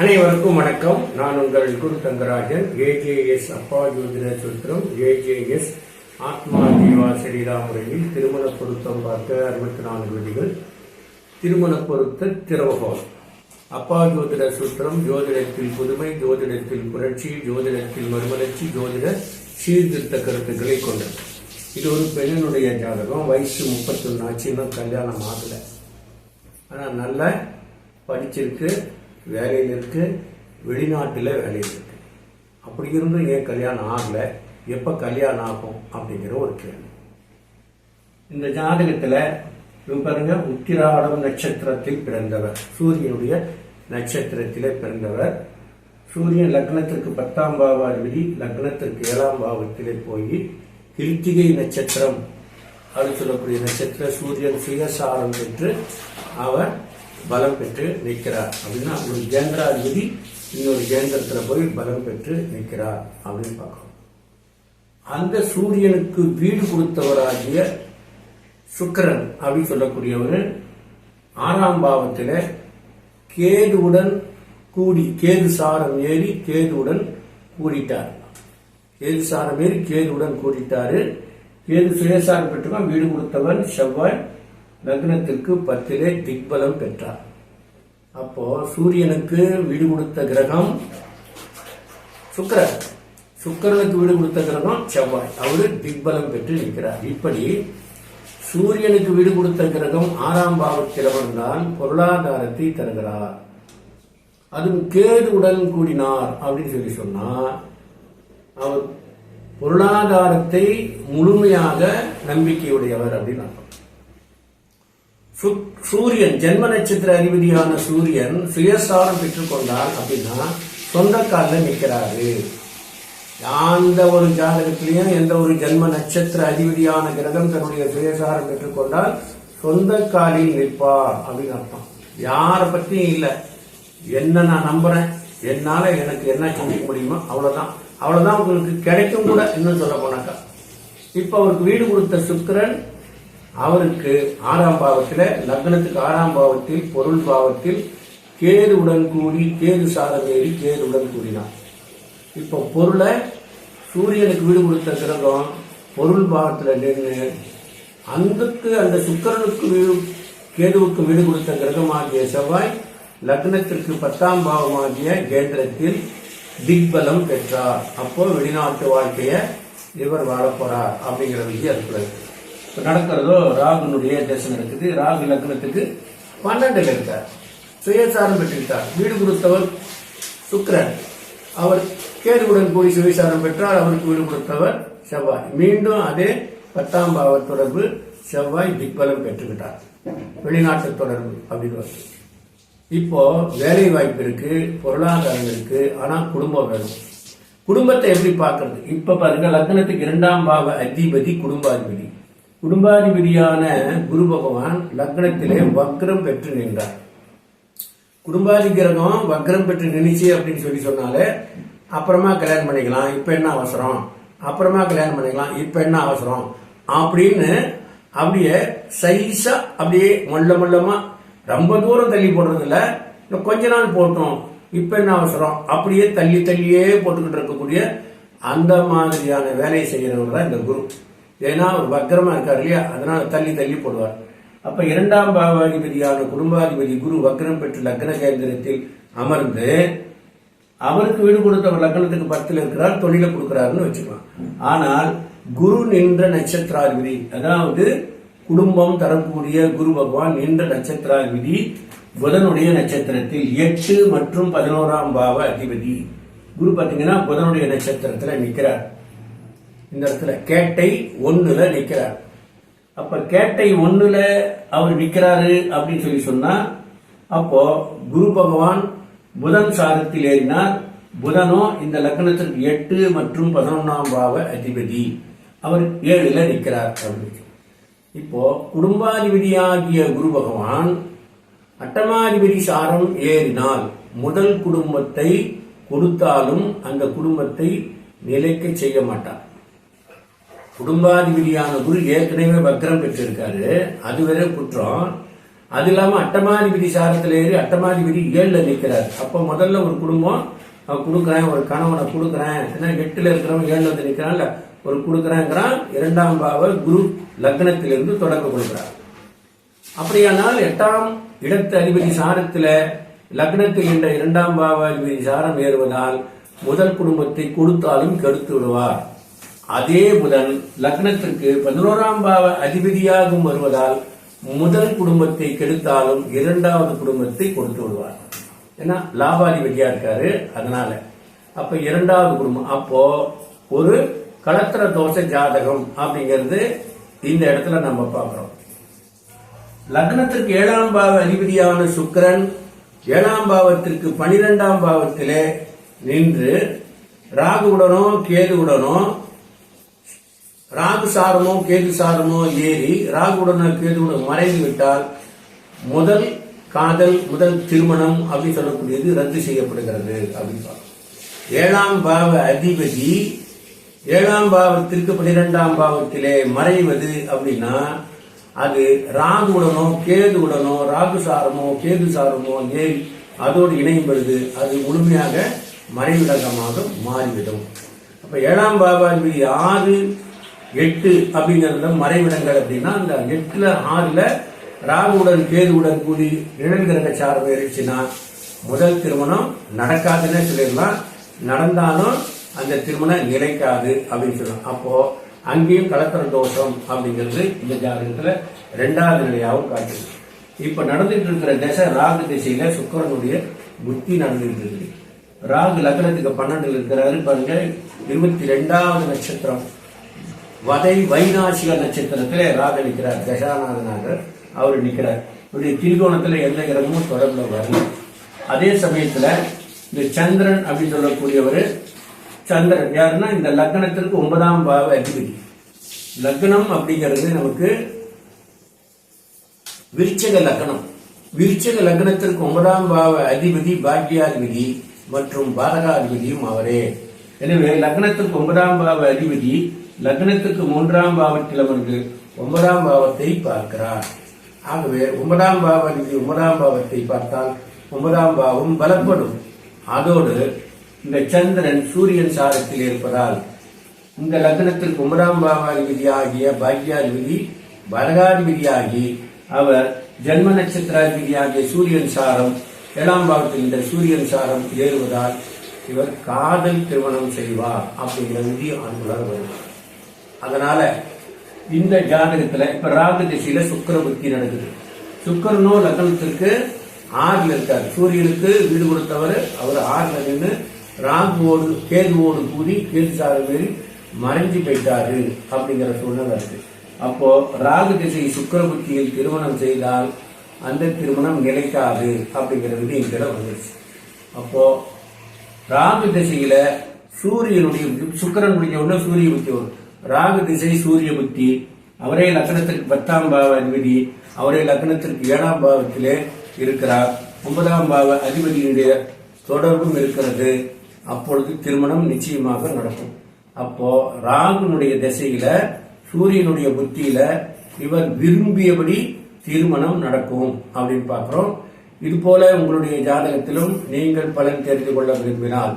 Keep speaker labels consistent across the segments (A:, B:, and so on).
A: அனைவருக்கும் வணக்கம். நான் உங்கள் குரு தங்கராஜன் ஏஜேஎஸ் அப்பா ஜோதிட சுத்திரம். ஏஜேஎஸ் ஆத்மா ஜீவா சரிதா முறையில் திருமண பொருத்தம் பார்க்க அறுபத்தி நான்கு விதிகள். திருமண பொருத்த திரவகம் அப்பா ஜோதிட சுத்திரம் ஜோதிடத்தில் புதுமை ஜோதிடத்தில் புரட்சி ஜோதிடத்தில் மறுமலர்ச்சி ஜோதிட சீர்திருத்த கருத்துக்களை கொண்டது. இது ஒரு பெண்ணினுடைய ஜாதகம். வயசு முப்பத்தொன்னு ஆச்சு இன்னும் கல்யாணம் ஆகலை. ஆனால் நல்லா படிச்சிருக்கு. வேலையில் இருக்கு வெளிநாட்டில் வேலையில் இருக்கு அப்படி இருந்தும் ஏன் கல்யாணம் ஆகலை? எப்போ கல்யாணம் ஆகும் அப்படிங்கிற ஒரு கேள்வி. இந்த ஜாதகத்தில் பாருங்க உத்திராடம் நட்சத்திரத்தில் பிறந்தவர். சூரியனுடைய நட்சத்திரத்திலே பிறந்தவர். சூரியன் லக்னத்திற்கு பத்தாம் பாவாதிபதி லக்னத்திற்கு ஏழாம் பாவத்திலே போய் கிருத்திகை நட்சத்திரம். அது சொல்லக்கூடிய நட்சத்திர சூரியன் சுயசாரம் பெற்று அவர் பலம் பெற்று நிற்கிறார். அப்படின்னா ஒரு கேந்திராதிபதி இன்னொரு கேந்திரத்தில் போய் பலம் பெற்று நிற்கிறார் அப்படின்னு பார்க்கணும் அந்த சூரியனுக்கு வீடு கொடுத்தவராகிய சுக்கரன் அப்படின்னு சொல்லக்கூடியவர் ஆறாம் பாவத்தில் கேதுவுடன் கூடி கேது சாரம் ஏறி கேதுவுடன் கூடிட்டார். கேது சாரம் ஏறி கேதுவுடன் கூடிட்டாரு. கேது சுயசாரம் பெற்றுதான் வீடு கொடுத்தவன் செவ்வாய் லக்னத்திற்கு பத்திலே திக்பலம் பெற்றார். அப்போ சூரியனுக்கு வீடு கொடுத்த கிரகம் சுக்கரன். சுக்கரனுக்கு வீடு கொடுத்த கிரகம் செவ்வாய். அவரு திக்பலம் பெற்று நிற்கிறார். இப்படி சூரியனுக்கு வீடு கொடுத்த கிரகம் ஆறாம் பாவத்தில் அமர்ந்தால் பொருளாதாரத்தை தருகிறார். அதுவும் கேதுவுடன் கூடினார் அப்படின்னு சொல்லி சொன்னா அவர் பொருளாதாரத்தை முழுமையாக நம்பிக்கையுடையவர் அப்படின்னு. சூரியன் ஜென்ம நட்சத்திர அதிபதியான சூரியன் சுயசாரம் பெற்றுக்கொண்டார் அப்படின்னா சொந்த காலில் நிற்கிறாரு. எந்த ஒரு ஜாதகத்திலையும் எந்த ஒரு ஜென்ம நட்சத்திர அதிபதியான கிரகம் தன்னுடைய சுயசாரம் பெற்றுக்கொண்டால் சொந்த காலில் நிற்பார் அப்படின்னு அர்த்தம். யாரை பத்தியும் இல்லை. என்ன நான் நம்புறேன்? என்னால எனக்கு என்ன செஞ்சுக்க முடியுமோ அவ்வளவுதான். அவ்வளவுதான் உங்களுக்கு கிடைக்கும் கூட இன்னும் சொல்ல போனாக்கா. இப்ப அவருக்கு வீடு கொடுத்த சுக்கிரன் அவருக்கு ஆறாம் பாவத்தில் லக்னத்துக்கு ஆறாம் பாவத்தில் பொருள் பாவத்தில் கேதுவுடன் கூடி கேது சாரம் ஏறி கேதுவுடன் கூடினார். இப்போ பொருளை சூரியனுக்கு வீடு கொடுத்த கிரகம் பொருள் பாவத்தில் நின்று அங்குக்கு அந்த சுக்கரனுக்கு வீடு கேதுவுக்கு வீடு கொடுத்த கிரகமாகிய செவ்வாய் லக்னத்திற்கு பத்தாம் பாவமாகிய கேந்திரத்தில் திக்பலம் பெற்றார். அப்போ வெளிநாட்டு வாழ்க்கையை இவர் வாழப்போறார் அப்படிங்கிற விஷயம் இருக்கிறது நடக்கிறதோ ராகுனுடைய தேசம் நடக்குது. ராகு லக்னத்துக்கு பன்னெண்டுல இருக்கார். சுயசாரம் பெற்றிருக்கார். வீடு கொடுத்தவர் சுக்கரன். அவர் கேதுவுடன் போய் சுயசாரம் பெற்றார். அவருக்கு வீடு கொடுத்தவர் செவ்வாய். மீண்டும் அதே பத்தாம் பாவ தொடர்பு செவ்வாய் திக்பலம் பெற்றுக்கிட்டார். வெளிநாட்டு தொடர்பு அப்படின்னு. இப்போ வேலை வாய்ப்பு இருக்கு பொருளாதாரம் இருக்கு ஆனா குடும்பம் வேணும். குடும்பத்தை எப்படி பார்க்கறது? இப்ப பாருங்க லக்னத்துக்கு இரண்டாம் பாவ அதிபதி குடும்பாதிபதி. குடும்பாதிபதியான குரு பகவான் லக்னத்திலே வக்ரம் பெற்று நின்றார். குடும்பாதி கிரகம் வக்ரம் பெற்று நினைச்சு அப்படின்னு சொல்லி சொன்னாலே அப்புறமா கல்யாணம் பண்ணிக்கலாம் இப்ப என்ன அவசரம்? அப்புறமா கல்யாணம் பண்ணிக்கலாம் இப்ப என்ன அவசரம்? அப்படின்னு அப்படியே சைஸா அப்படியே மொல்ல மொல்லமா ரொம்ப தூரம் தள்ளி போடுறது இல்ல இன்னும் கொஞ்ச நாள் போட்டோம் இப்ப என்ன அவசரம்? அப்படியே தள்ளி தள்ளியே போட்டுக்கிட்டு இருக்கக்கூடிய அந்த மாதிரியான வேலையை செய்யறவங்க தான் இந்த குரு. ஏன்னா அவர் வக்கரமா இருக்கார் இல்லையா? அதனால தள்ளி தள்ளி போடுவார். அப்ப இரண்டாம் பாவாதிபதியான குடும்பாதிபதி குரு வக்ரம் பெற்று லக்ன கேந்திரத்தில் அமர்ந்து அவருக்கு வீடு கொடுத்தவர் லக்னத்துக்கு பத்தில் இருக்கிறார் தொழிலை கொடுக்கிறாருன்னு வச்சுக்கலாம். ஆனால் குரு நின்ற நட்சத்திராதிபதி அதாவது குடும்பம் தரக்கூடிய குரு பகவான் நின்ற நட்சத்திராதிபதி புதனுடைய நட்சத்திரத்தில் எட்டு மற்றும் பதினோராம் பாவ அதிபதி குரு பார்த்தீங்கன்னா புதனுடைய நட்சத்திரத்தில் நிற்கிறார் இந்த இடத்துல கேட்டை ஒண்ணுல நிக்கிறார். அப்ப கேட்டை ஒண்ணுல அவர் நிக்கிறாரு அப்படின்னு சொல்லி சொன்னா அப்போ குரு பகவான் புதன் சாரத்தில் ஏறினார். புதனோ இந்த லக்னத்திற்கு எட்டு மற்றும் பதினொன்னாம் பாவ அதிபதி. அவர் ஏழுல நிற்கிறார் அப்படின்னு இப்போ குடும்பாதிபதியாகிய குரு பகவான் அட்டமாதிபதி சாரம் ஏறினால் முதல் குடும்பத்தை கொடுத்தாலும் அந்த குடும்பத்தை நிலைக்க செய்ய மாட்டார். குடும்பாதிபதியான குரு ஏற்கனவே வக்ரம் பெற்றிருக்காரு. அது வேற குற்றம். அது இல்லாம அட்டமாதிபதி சாரத்துல ஏறி அட்டமாதிபதி ஏழுல நிற்கிறார் அப்ப முதல்ல ஒரு குடும்பம் கொடுக்குறேன் ஒரு கணவனை கொடுக்குறேன். ஏன்னா எட்டுல இருக்கிறவன் ஏழுல வந்து நிற்கிறான்ல ஒரு கொடுக்குறேங்கிறான். இரண்டாம் பாவ குரு லக்னத்திலிருந்து தொடக்க கொடுக்குறார். அப்படியானால் எட்டாம் இடத்து அதிபதி சாரத்துல லக்னத்தில் என்ற இரண்டாம் பாவ அதிபதி சாரம் ஏறுவதால் முதல் குடும்பத்தை கொடுத்தாலும் கெடுத்து விடுவார். அதே புதன் லக்னத்திற்கு பதினோராம் பாவ அதிபதியாகவும் வருவதால் முதல் குடும்பத்தை கெடுத்தாலும் இரண்டாவது குடும்பத்தை கொடுத்து விடுவார். ஏன்னா லாபாதிபதியா இருக்காரு அதனால. அப்ப இரண்டாவது குடும்பம் அப்போ ஒரு கலத்திர தோஷ ஜாதகம் அப்படிங்கிறது இந்த இடத்துல நம்ம பார்க்கிறோம். லக்னத்திற்கு ஏழாம் பாவ அதிபதியான சுக்கரன் ஏழாம் பாவத்திற்கு பனிரெண்டாம் பாவத்திலே நின்று ராகுவுடனோ கேதுவுடனோ ராகு சாரமோ கேது சாரமோ ஏறி ராகுவுடனோ கேதுவுடன் மறைந்து விட்டால் முதல் காதல் முதல் திருமணம் அப்படின்னு சொல்லக்கூடியது ரத்து செய்யப்படுகிறது அப்படின்னு ஏழாம் பாவ அதிபதி ஏழாம் பாவத்திற்கு பனிரெண்டாம் பாவத்திலே மறைவது அப்படின்னா அது ராகுவுடனோ கேதுவுடனோ ராகு சாரமோ கேது சாரமோ ஏறி அதோடு இணையும் பொழுது அது முழுமையாக மறைவிடகமாக மாறிவிடும். அப்ப ஏழாம் பாவாதிபதி ஆறு எட்டு அப்படிங்கறதுல மறைவிடங்கள் அப்படின்னா அந்த எட்டுல ஆறுல ராகுடன் கேதுவுடன் கூடி நிழல் கிரக இருந்துச்சுன்னா முதல் திருமணம் நடக்காதுன்னு சொல்லிடலாம். நடந்தாலும் அந்த திருமணம் நிலைக்காது அப்படின்னு சொல்லலாம் அப்போ அங்கேயும் கலத்திர தோஷம் அப்படிங்கிறது இந்த ஜாதகத்துல ரெண்டாவது நிலையாகவும் காட்டுது இப்ப நடந்துட்டு இருக்கிற திசை ராகு திசையில சுக்கரனுடைய புத்தி நடந்துட்டு இருக்கு. ராகு லக்னத்துக்கு பன்னெண்டுல இருக்கிறாரு பாருங்க இருபத்தி ரெண்டாவது நட்சத்திரம். வதை வைநாசிக நட்சத்திரத்தில் ராகு நிற்கிறார் தசாநாதனாக அவர் நிற்கிறார். இவருடைய திரிகோணத்துல எந்த கிரகமும் தொடர்பில் வரல. அதே சமயத்துல இந்த சந்திரன் அப்படின்னு சொல்லக்கூடியவர் சந்திரன் யாருன்னா இந்த லக்னத்திற்கு ஒன்பதாம் பாவ அதிபதி. லக்னம் அப்படிங்கிறது நமக்கு விருச்சக லக்னம். விருச்சக லக்னத்திற்கு ஒன்பதாம் பாவ அதிபதி பாக்யாதிபதி மற்றும் பாதகாதிபதியும் அவரே. எனவே லக்னத்திற்கு ஒன்பதாம் பாவ அதிபதி லக்னத்துக்கு மூன்றாம் பாவத்தில் அமர்ந்து ஒன்பதாம் பாவத்தை பார்க்கிறார். ஆகவே ஒன்பதாம் பாவ அதிபதி ஒன்பதாம் பாவத்தை பார்த்தால் ஒன்பதாம் பாவம் பலப்படும். அதோடு இந்த சந்திரன் சூரியன் சாரத்தில் இருப்பதால் இந்த லக்னத்திற்கு ஒன்பதாம் பாவாதிபதி ஆகிய பாக்யாதிபதி பலகாதிபதியாகி அவர் ஜென்ம நட்சத்திராதிபதி ஆகிய சூரியன் சாரம் ஏழாம் பாவத்தில் இந்த சூரியன் சாரம் ஏறுவதால் இவர் காதல் திருமணம் செய்வார் அப்படிங்கிற விதி அன்புடன் வருவார் அதனால இந்த ஜாதகத்துல இப்ப ராகு திசையில சுக்கிர புத்தி நடக்குது. சுக்கரனோ லக்னத்திற்கு ஆறுல இருக்கார். சூரியனுக்கு வீடு கொடுத்தவர் அவர் ஆறுல நின்று ராகுவோடு கேதுவோடு கூடி கேது சாரம் மறைஞ்சு போயிட்டாரு அப்படிங்கிற சூழ்நிலை இருக்கு. அப்போ ராகு திசை சுக்கர புத்தியில் திருமணம் செய்தால் அந்த திருமணம் நிலைக்காது அப்படிங்கிறது இங்கிற வந்துருச்சு. அப்போ ராகு திசையில சூரியனுடைய சுக்கிரன் முடிஞ்ச உடனே சூரிய புத்தி வரும். ராகு திசை சூரிய புத்தி அவரே லக்னத்திற்கு பத்தாம் பாவ அதிபதி அவரே லக்னத்திற்கு ஏழாம் பாவத்திலே இருக்கிறார். ஒன்பதாம் பாவ அதிபதியினுடைய தொடர்பும் இருக்கிறது. அப்பொழுது திருமணம் நிச்சயமாக நடக்கும். அப்போ ராகுனுடைய திசையில சூரியனுடைய புத்தியில இவர் விரும்பியபடி திருமணம் நடக்கும் அப்படின்னு பார்க்கிறோம். இது போல உங்களுடைய ஜாதகத்திலும் நீங்கள் பலன் தெரிந்து கொள்ள விரும்பினால்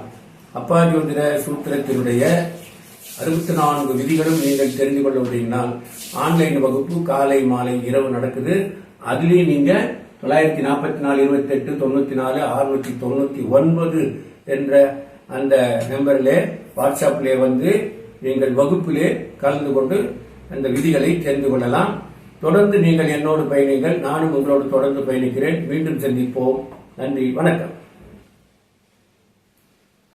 A: அப்பா ஜோதிட சூத்திரத்தினுடைய அறுபத்தி நான்கு விதிகளும் நீங்கள் தெரிந்து கொள்ள முடியினால் ஆன்லைன் வகுப்பு காலை மாலை இரவு நடக்குது. அதுலேயும் நீங்கள் தொள்ளாயிரத்தி நாற்பத்தி நாலு இருபத்தி எட்டு நாலு அறுநூற்றி தொண்ணூற்றி ஒன்பது என்ற அந்த நம்பரில் வாட்ஸ்அப்பிலே வந்து நீங்கள் வகுப்பிலே கலந்து கொண்டு அந்த விதிகளை தெரிந்து கொள்ளலாம். தொடர்ந்து நீங்கள் என்னோடு பயணிங்கள் நானும் உங்களோடு தொடர்ந்து பயணிக்கிறேன். மீண்டும் சந்திப்போம். நன்றி வணக்கம்.